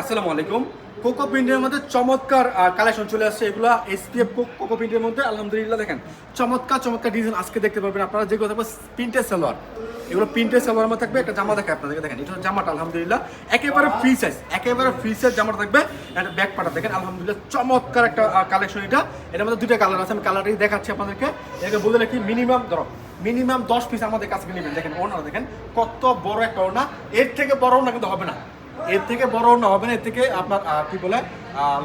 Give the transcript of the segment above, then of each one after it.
আসসালামু আলাইকুম। কোকো প্রিন্টের মধ্যে চমৎকার কালেকশন চলে আসছে। এগুলো এসপিএফ কোকো প্রিন্টের মধ্যে, আলহামদুলিল্লাহ, দেখেন, চমৎকার চমৎকার ডিজাইন আজকে দেখতে পারবেন আপনারা। যেগুলো থাকবে প্রিন্টের সালোয়ার। এগুলো প্রিন্টের সালোয়ার মধ্যে থাকবে, একটা জামা দেখে আপনাদেরকে। দেখেন, এটা জামাটা, আলহামদুলিল্লাহ। একেবারে ফ্রি সাইজ একেবারে ফ্রি সাইজ জামাটা থাকবে। একটা ব্যাক পাটা দেখেন, আলহামদুলিল্লাহ, চমৎকার একটা কালেকশন এটা। এটার মধ্যে দুটো কালার আছে, আমি কালারটাই দেখাচ্ছি আপনাদেরকে। এটাকে বলে রাখি মিনিমাম ধরো মিনিমাম দশ পিস আমাদের কাছে নেবেন। দেখেন ওনারা দেখেন, কত বড় একটা ওনা এর থেকে বড় ওনা কিন্তু হবে না। এর থেকে বড় না হবে না এর থেকে আপনার কি বলে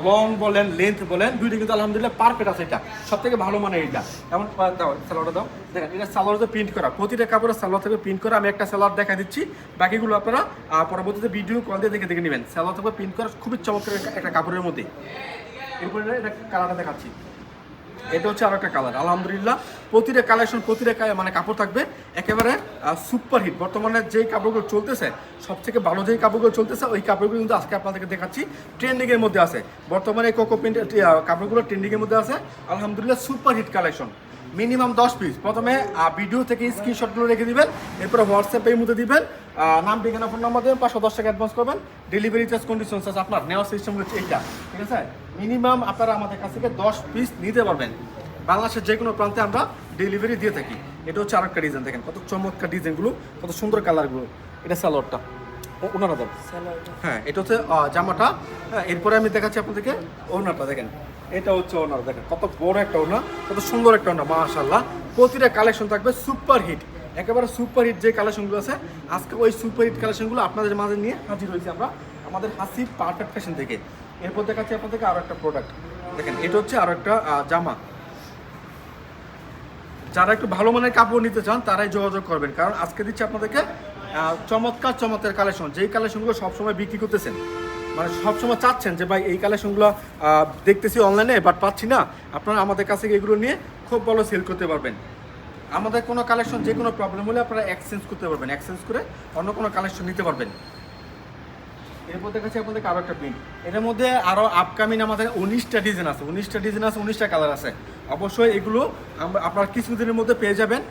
লং বলেন লেন্থ বলেন দুইটা কিন্তু আলহামদুলিল্লাহ পারফেক্ট আছে এটা। সব থেকে ভালো মানে এটা আহ, দাও সালোয়ারটা দাও। দেখেন এটা সালোয়ারতে প্রিন্ট করা। প্রতিটা কাপড়ের সালোয়ার থেকে প্রিন্ট করা। আমি একটা সালোয়ার দেখা দিচ্ছি। বাকিগুলো আপনারা পরবর্তীতে ভিডিও কল দিয়ে দেখে দেখে নেবেন। সালোয়ার থেকে প্রিন্ট করা। খুবই চমৎকার একটা কাপড়ের মধ্যে। এরপরে এটা কালারটা দেখাচ্ছি। এটা হচ্ছে আর একটা কালার আলহামদুলিল্লাহ। প্রতিটা কালেকশন প্রতিটা মানে কাপড় থাকবে একেবারে সুপার হিট বর্তমানে যেই কাপড়গুলো চলতেছে সব থেকে ভালো যেই কাপড়গুলো চলতেছে, ওই কাপড়গুলো কিন্তু আজকে আপনাদেরকে দেখাচ্ছি। ট্রেন্ডিংয়ের মধ্যে আছে। বর্তমানে কোকো প্রিন্ট কাপড়গুলো ট্রেন্ডিংয়ের মধ্যে আছে। আলহামদুলিল্লাহ সুপার হিট কালেকশন মিনিমাম দশ পিস প্রথমে ভিডিও থেকে স্ক্রিনশটগুলো রেখে দিবেন এরপরে হোয়াটসঅ্যাপের মধ্যে দিবেন নাম ঠিকানা ফোন নাম্বার দেবেন পাঁচশো দশ টাকা অ্যাডভান্স করবেন। ডেলিভারি চার্জ কন্ডিশন আছে আপনার নেওয়ার সিস্টেম হচ্ছে এইটা ঠিক আছে? মিনিমাম আপনারা আমাদের কাছ থেকে দশ পিস নিতে পারবেন। বাংলাদেশের যে কোনো প্রান্তে আমরা ডেলিভারি দিয়ে থাকি। এটা হচ্ছে আরেকটা ডিজাইন দেখেন কত চমৎকার ডিজাইনগুলো কত সুন্দর কালারগুলো এটা সালোয়ারটা ও- ওনারা দেন। হ্যাঁ এটা হচ্ছে জামাটা। হ্যাঁ এরপরে আমি দেখাচ্ছি আপনাদেরকে ওনারটা দেখেন। এটা হচ্ছে ওনার, দেখেন, কত বড় একটা ওনা, কত সুন্দর একটা ওনা মাশাল্লাহ প্রতিটা কালেকশন থাকবে সুপার হিট একেবারে সুপার হিট যে কালেকশনগুলো আছে, আজকে ওই সুপার হিট কালেকশনগুলো আপনাদের মাঝে নিয়ে হাজির হয়েছি আমরা আমাদের হাসি পারফেক্ট ফ্যাশন থেকে। এরপর দেখাচ্ছি আপনাদেরকে আরও একটা প্রোডাক্ট দেখেন, এটা হচ্ছে আরও একটা জামা। যারা একটু ভালো মানের কাপড় নিতে চান, তারাই যোগাযোগ করবেন। কারণ আজকে দিচ্ছি আপনাদেরকে চমৎকার চমৎকার কালেকশন যেই কালেকশনগুলো সবসময় বিক্রি করতেছেন মানে সবসময় চাচ্ছেন যে, ভাই, এই কালেকশনগুলো দেখতেছি অনলাইনে বাট পাচ্ছি না। আপনারা আমাদের কাছে এগুলো নিয়ে খুব ভালো সেল করতে পারবেন। আমাদের কোনো কালেকশন যে কোনো প্রবলেম হলে আপনারা এক্সচেঞ্জ করতে পারবেন। এক্সচেঞ্জ করে অন্য কোনো কালেকশন নিতে পারবেন। এরপর দেখাচ্ছি আপনাদেরকে আরও একটা প্রিন্ট এটার মধ্যে আরও আপকামিং আমাদের উনিশটা ডিজাইন আছে। উনিশটা ডিজাইন আছে, উনিশটা কালার আছে। অবশ্যই এগুলো আপনার কিছুদিনের মধ্যে পেয়ে যাবেন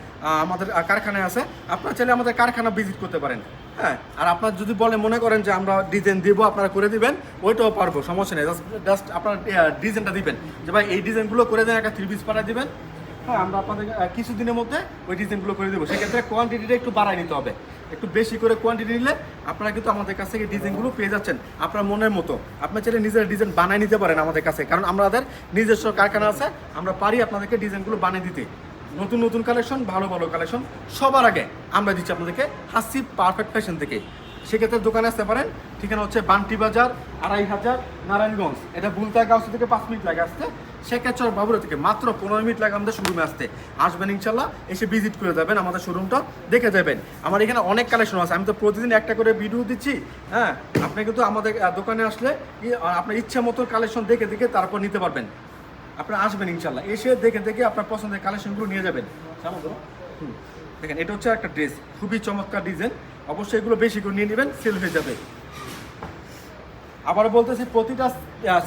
আমাদের কারখানায় আছে। আপনারা চাইলে আমাদের কারখানা ভিজিট করতে পারেন। হ্যাঁ আর আপনার যদি বলে, মনে করেন যে আমরা ডিজাইন দিব, আপনারা করে দিবেন, ওইটাও পারব, সমস্যা নেই। জাস্ট আপনার ডিজাইনটা দিবেন। যে ভাই, এই ডিজাইনগুলো করে দেন, একটা থ্রি পিস পাঠিয়ে দিবেন। হ্যাঁ আমরা আপনাদের কিছুদিনের মধ্যে ওই ডিজাইনগুলো করে দেবো। সেক্ষেত্রে কোয়ান্টিটিটা একটু বাড়ায় নিতে হবে। একটু বেশি করে কোয়ান্টিটি নিলে আপনারা কিন্তু আমাদের কাছ থেকে ডিজাইনগুলো পেয়ে যাচ্ছেন, আপনার মনের মতো। আপনার চাইলে নিজের ডিজাইন বানিয়ে নিতে পারেন আমাদের কাছে। কারণ আমাদের নিজস্ব কারখানা আছে, আমরা পারি আপনাদেরকে ডিজাইনগুলো বানিয়ে দিতে। নতুন নতুন কালেকশন ভালো ভালো কালেকশন সবার আগে আমরা দিচ্ছি আপনাদেরকে হাসি পারফেক্ট ফ্যাশন থেকে। সেক্ষেত্রে দোকানে আসতে পারেন, ঠিকানা হচ্ছে বান্টি বাজার, আড়াই হাজার, নারায়ণগঞ্জ। এটা বুলতা গাছ থেকে পাঁচ মিনিট লাগে আসতে, শেখাচর বাবুরা থেকে মাত্র পনেরো মিনিট লাগে আমাদের শোরুমে আসতে। আসবেন ইনশাল্লাহ, এসে ভিজিট করে যাবেন আমাদের শোরুমটা দেখে যাবেন। আমার এখানে অনেক কালেকশন আছে, আমি তো প্রতিদিন একটা করে ভিডিও দিচ্ছি হ্যাঁ? আপনি কিন্তু আমাদের দোকানে আসলে আপনার ইচ্ছা মতো কালেকশন দেখে দেখে তারপর নিতে পারবেন। আপনারা আসবেন ইনশাল্লাহ এসে দেখে দেখে আপনার পছন্দের কালেকশনগুলো নিয়ে যাবেন। দেখেন, এটা হচ্ছে একটা ড্রেস। খুবই চমৎকার ডিজাইন। অবশ্যই এগুলো বেশি করে নিয়ে নেবেন, সেল হয়ে যাবে। আবার বলতেছি, প্রতিটা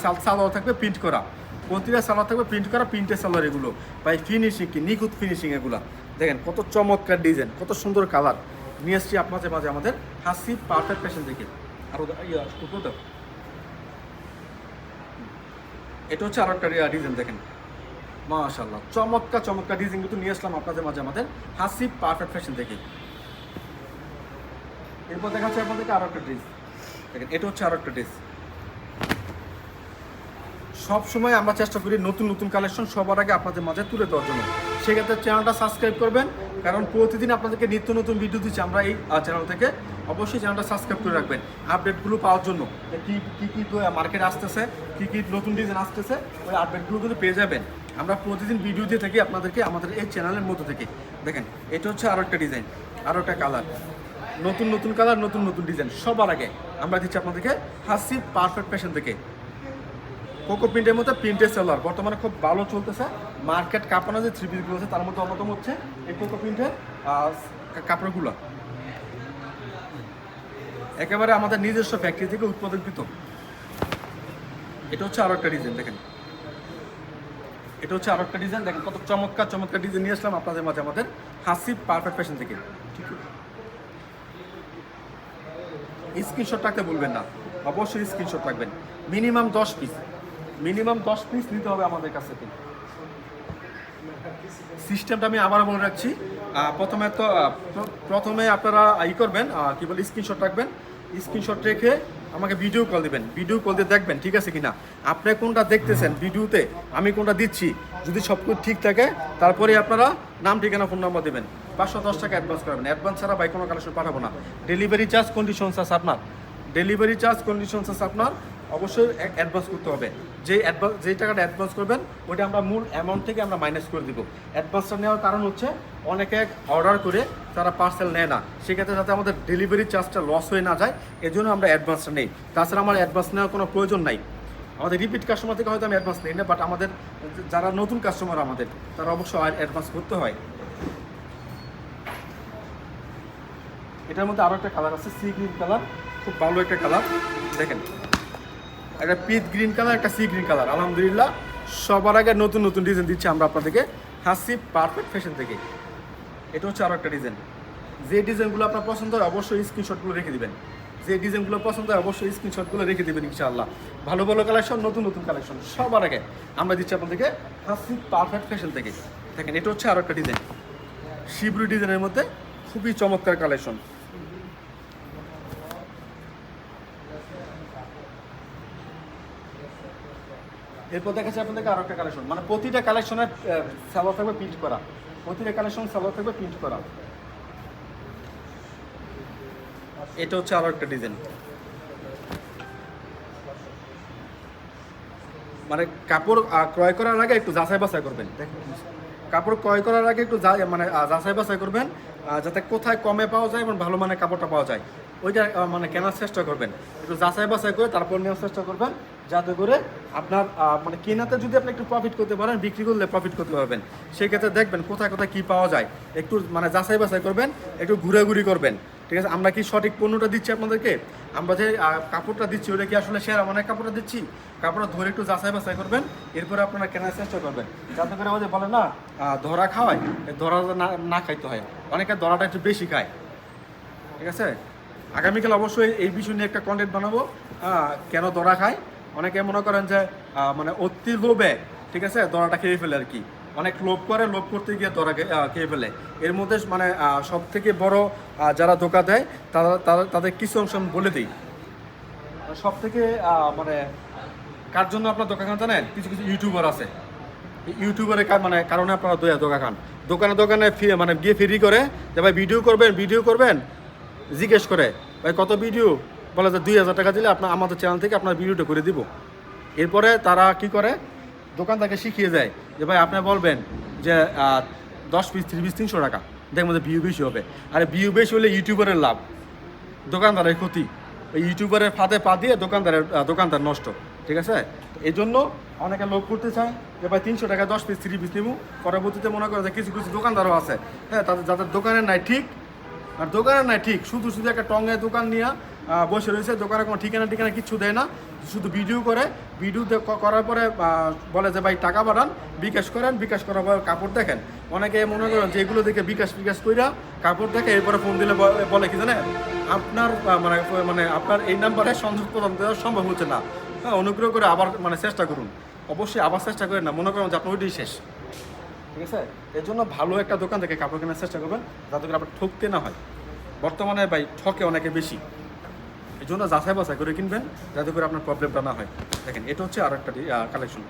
সাল- সালোয়ার থাকবে প্রিন্ট করা। প্রতিটা সালোয়ার থাকবে প্রিন্ট করা প্রিন্টের সালোয়ার এগুলো। ভাই ফিনিশিং কি? নিখুঁত ফিনিশিং এগুলো। দেখেন, কত চমৎকার ডিজাইন, কত সুন্দর কালার নিয়ে এসছি আপনাদের মাঝে আমাদের হাসি পারফেক্ট ফ্যাশন থেকে আরও দা- টুকরো দাও। এটা হচ্ছে আরও একটা ডিজাইন দেখেন। মাশাল্লাহ চমৎকার চমৎকার ডিজাইন কিন্তু নিয়ে আসলাম আপনাদের মাঝে আমাদের হাসি পারফেক্ট ফ্যাশন থেকে এরপর দেখাচ্ছে আপনাদেরকে আরও একটা ড্রেস দেখেন, এটা হচ্ছে আরও একটা ড্রেস সব সময় আমরা চেষ্টা করি নতুন নতুন কালেকশন সবার আগে আপনাদের মাঝে তুলে দেওয়ার জন্য। সেক্ষেত্রে চ্যানেলটা সাবস্ক্রাইব করবেন, কারণ প্রতিদিন আপনাদেরকে নিত্য নতুন ভিডিও দিচ্ছি আমরা এই চ্যানেল থেকে। অবশ্যই চ্যানেলটা সাবস্ক্রাইব করে রাখবেন। আপডেটগুলো পাওয়ার জন্য কী কী কী মার্কেট আসতেছে, কী কী নতুন ডিজাইন আসতেছে, ওই আপডেটগুলো কিন্তু পেয়ে যাবেন। আমরা প্রতিদিন ভিডিও দিয়ে থাকি আপনাদেরকে আমাদের এই চ্যানেলের মধ্যে থেকে। দেখেন, এটা হচ্ছে আরও একটা ডিজাইন আরও একটা কালার নতুন নতুন কালার নতুন নতুন ডিজাইন সবার আগে। আমরা দিচ্ছি আপনাদেরকে হাসি পারফেক্ট ফ্যাশন থেকে। কোকো প্রিন্টের মধ্যে প্রিন্টের সেলার বর্তমানে খুব ভালো চলতেছে। মার্কেট কাপড় যে থ্রি পিসগুলো আছে, তার মধ্যে অন্যতম হচ্ছে এই কোকো প্রিন্টের কাপড়গুলো। একেবারে আমাদের নিজস্ব ফ্যাক্টরি থেকে উৎপাদনকৃত। এটা হচ্ছে আরও একটা ডিজাইন দেখেন। এটা হচ্ছে আরও একটা ডিজাইন দেখেন কত চমৎকার চমৎকার ডিজাইন নিয়ে আসলাম আপনাদের মাঝে আমাদের হাসি পারফেক্ট ফ্যাশন থেকে। স্ক্রিনশট রাখতে বলবেন না। অবশ্যই স্ক্রিনশট রাখবেন। মিনিমাম দশ পিস মিনিমাম দশ পিস নিতে হবে আমাদের কাছ থেকে। সিস্টেমটা আমি আবার বলে রাখছি। প্রথমে তো প্রথমে আপনারা ই করবেন কি বলে স্ক্রিনশট রাখবেন। স্ক্রিনশট রেখে আমাকে ভিডিও কল দিবেন। ভিডিও কল দিয়ে দেখবেন, ঠিক আছে কিনা? আপনি কোনটা দেখতেছেন ভিডিওতে আমি কোনটা দিচ্ছি? যদি সব কিছু ঠিক থাকে, তারপরে আপনারা নাম, ঠিকানা ফোন নাম্বার দেবেন। পাঁচশো দশ টাকা অ্যাডভান্স করবেন। অ্যাডভান্স ছাড়া বাই কোনো কালেকশন পাঠাবো না। ডেলিভারি চার্জ কন্ডিশনস আছে আপনার। ডেলিভারি চার্জ কন্ডিশনস আছে আপনার, অবশ্যই অ্যাডভান্স করতে হবে। যে অ্যাডভান্স যেই টাকাটা অ্যাডভান্স করবেন, ওইটা আমরা মূল অ্যামাউন্ট থেকে আমরা মাইনাস করে দিব। অ্যাডভান্সটা নেওয়ার কারণ হচ্ছে, অনেকে অর্ডার করে তারা পার্সেল নেয় না। সেক্ষেত্রে যাতে আমাদের ডেলিভারি চার্জটা লস হয়ে না যায়, এজন্য আমরা অ্যাডভান্সটা নেই। তাছাড়া আমার অ্যাডভান্স নেওয়ার কোনো প্রয়োজন নাই। আমাদের রিপিট কাস্টমার থেকে হয়তো আমি অ্যাডভান্স নিই না বাট আমাদের যারা নতুন কাস্টমার আমাদের, তারা অবশ্যই অ্যাডভান্স করতে হয়। এটার মধ্যে আরও একটা কালার আছে সি গ্রিন কালার খুব ভালো একটা কালার। দেখেন, একটা পিচ গ্রিন কালার, একটা সি গ্রিন কালার। আলহামদুলিল্লাহ, সবার আগে নতুন নতুন ডিজাইন দিচ্ছি আমরা আপনাদেরকে। হাসি পারফেক্ট ফ্যাশন থেকে। এটা হচ্ছে আরও একটা ডিজাইন যে ডিজাইনগুলো আপনার পছন্দ হয়, অবশ্যই স্ক্রিনশটগুলো রেখে দিবেন। যে ডিজাইনগুলো পছন্দ হয়, অবশ্যই স্ক্রিনশটগুলো রেখে দেবেন, ইনশাআল্লাহ। ভালো ভালো কালেকশন নতুন নতুন কালেকশন সবার আগে আমরা দিচ্ছি আপনাদেরকে হাসি পারফেক্ট ফ্যাশন থেকে। দেখেন, এটা হচ্ছে আরও একটা ডিজাইন শিবরু ডিজাইনের মধ্যে খুবই চমৎকার কালেকশন এরপর দেখাচ্ছি আপনাদেরকে আরও একটা কালেকশন মানে প্রতিটা কালেকশনের সালোয়ার থাকবে প্রিন্ট করা। প্রতিটা কালেকশন সালোয়ার থাকবে প্রিন্ট করা। এটা হচ্ছে আরও একটা ডিজাইন মানে কাপড় ক্রয় করার আগে একটু যাচাই বাছাই করবেন। কাপড় ক্রয় করার আগে একটু মানে যাচাই বাছাই করবেন যাতে কোথায় কমে পাওয়া যায় এবং ভালো মানের কাপড়টা পাওয়া যায়। ওইটা মানে কেনার চেষ্টা করবেন। একটু যাচাই বাছাই করে তারপর নেওয়ার চেষ্টা করবেন। যাতে করে আপনার মানে কেনাতে যদি আপনি একটু প্রফিট করতে পারেন, বিক্রি করলে প্রফিট করতে পারবেন। সেক্ষেত্রে দেখবেন কোথায় কোথায় কী পাওয়া যায়। একটু মানে যাচাই বাছাই করবেন, একটু ঘুরাঘুরি করবেন। ঠিক আছে? আমরা কি সঠিক পণ্যটা দিচ্ছি আপনাদেরকে? আমরা যে কাপড়টা দিচ্ছি, ওটা কি আসলে সেরা মানে কাপড়টা দিচ্ছি? কাপড়টা ধরে একটু যাচাই বাছাই করবেন, এরপরে আপনারা কেনার চেষ্টা করবেন। যাতে করে ওদের বলে না ধরা খাওয়ায় ধরা না না খাইতে হয়। অনেকে ধরাটা একটু বেশি খায়। ঠিক আছে? আগামীকাল অবশ্যই এই বিষয় নিয়ে একটা কন্টেন্ট বানাবো। কেন দরা খায়? অনেকে মনে করেন যে মানে অতি লোভে, ঠিক আছে, দরাটা খেয়ে ফেলে আর কি। অনেক লোভ করে, লোভ করতে গিয়ে দরা খেয়ে ফেলে। এর মধ্যে মানে সব থেকে বড় যারা ধোকা দেয়, তারা, তারা- তাদের কিছু অংশ আমি বলে দিই। সব থেকে মানে কার জন্য আপনার দোকান খান জানেন? কিছু কিছু ইউটিউবার আছে। ইউটিউবারের মানে কারণে আপনারা দোয়া দোকান খান। দোকানে দোকানে মানে গিয়ে ফ্রি করে যে, ভাই ভিডিও করবেন ভিডিও করবেন? জিজ্ঞেস করে, ভাই, কত ভিডিও বলে যে দুই হাজার টাকা দিলে আপনার আমাদের চ্যানেল থেকে আপনার ভিডিওটা করে দিব। এরপরে তারা কি করে? দোকানদারকে শিখিয়ে যায় যে, ভাই, আপনি বলবেন যে দশ পিস ত্রিশ পিস তিনশো টাকা। দেখবেন যে ভিউ বেশি হবে। আর ভিউ বেশি হলে ইউটিউবারের লাভ। দোকানদারের ক্ষতি। ইউটিউবারের ফাঁদে পা দিয়ে দোকানদারের দোকানদার নষ্ট। ঠিক আছে? এই জন্য অনেকে লোক করতে চায় যে, ভাই, তিনশো টাকা, দশ পিস থ্রি পিস নিবো। পরবর্তীতে মনে করে যে, কিছু কিছু দোকানদারও আছে। হ্যাঁ তাদের, যাদের দোকানের নাই ঠিক, আর দোকানের নাই ঠিক, শুধু শুধু একটা টঙ্গের দোকান নিয়ে বসে রয়েছে, দোকানে কোনো ঠিকানা ঠিকানা কিচ্ছু দেয় না, শুধু ভিডিও করে। ভিডিও করার পরে বলে যে, ভাই, টাকা বাড়ান বিকাশ করেন, বিকাশ করার পর কাপড় দেখেন। অনেকে মনে করেন যে, এগুলো দেখে বিকাশ বিকাশ কইরা কাপড় দেখে, এরপরে ফোন দিলে বলে কি জানেন? আপনার মানে মানে আপনার এই নাম্বারে সংযোগ প্রদান দেওয়া সম্ভব হচ্ছে না। হ্যাঁ অনুগ্রহ করে আবার মানে চেষ্টা করুন। অবশ্যই আবার চেষ্টা করেন না, মনে করেন যে, আপনার শেষ। ঠিক আছে? এর জন্য ভালো একটা দোকান থেকে কাপড় কেনার চেষ্টা করবেন, যাতে করে আপনার ঠকতে না হয়। বর্তমানে, ভাই, ঠকে অনেকে বেশি। এই জন্য যাচাই বাছাই করে কিনবেন, যাতে করে আপনার প্রবলেমটা না হয়। দেখেন, এটা হচ্ছে আর একটা কালেকশন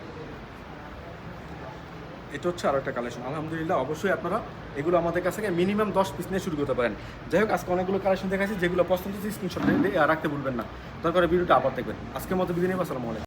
এটা হচ্ছে আর একটা কালেকশন আলহামদুলিল্লাহ, অবশ্যই আপনারা এগুলো আমাদের কাছ থেকে মিনিমাম দশ পিস নিয়ে শুরু করতে পারেন। যাই হোক, আজকে অনেকগুলো কালেকশন দেখাচ্ছি যেগুলো পছন্দ স্ক্রিনশট রাখতে ভুলবেন না। দরকার ভিডিওটা আবার দেখবেন। আজকের মতো বিদিনী আসসালামু আলাইকুম।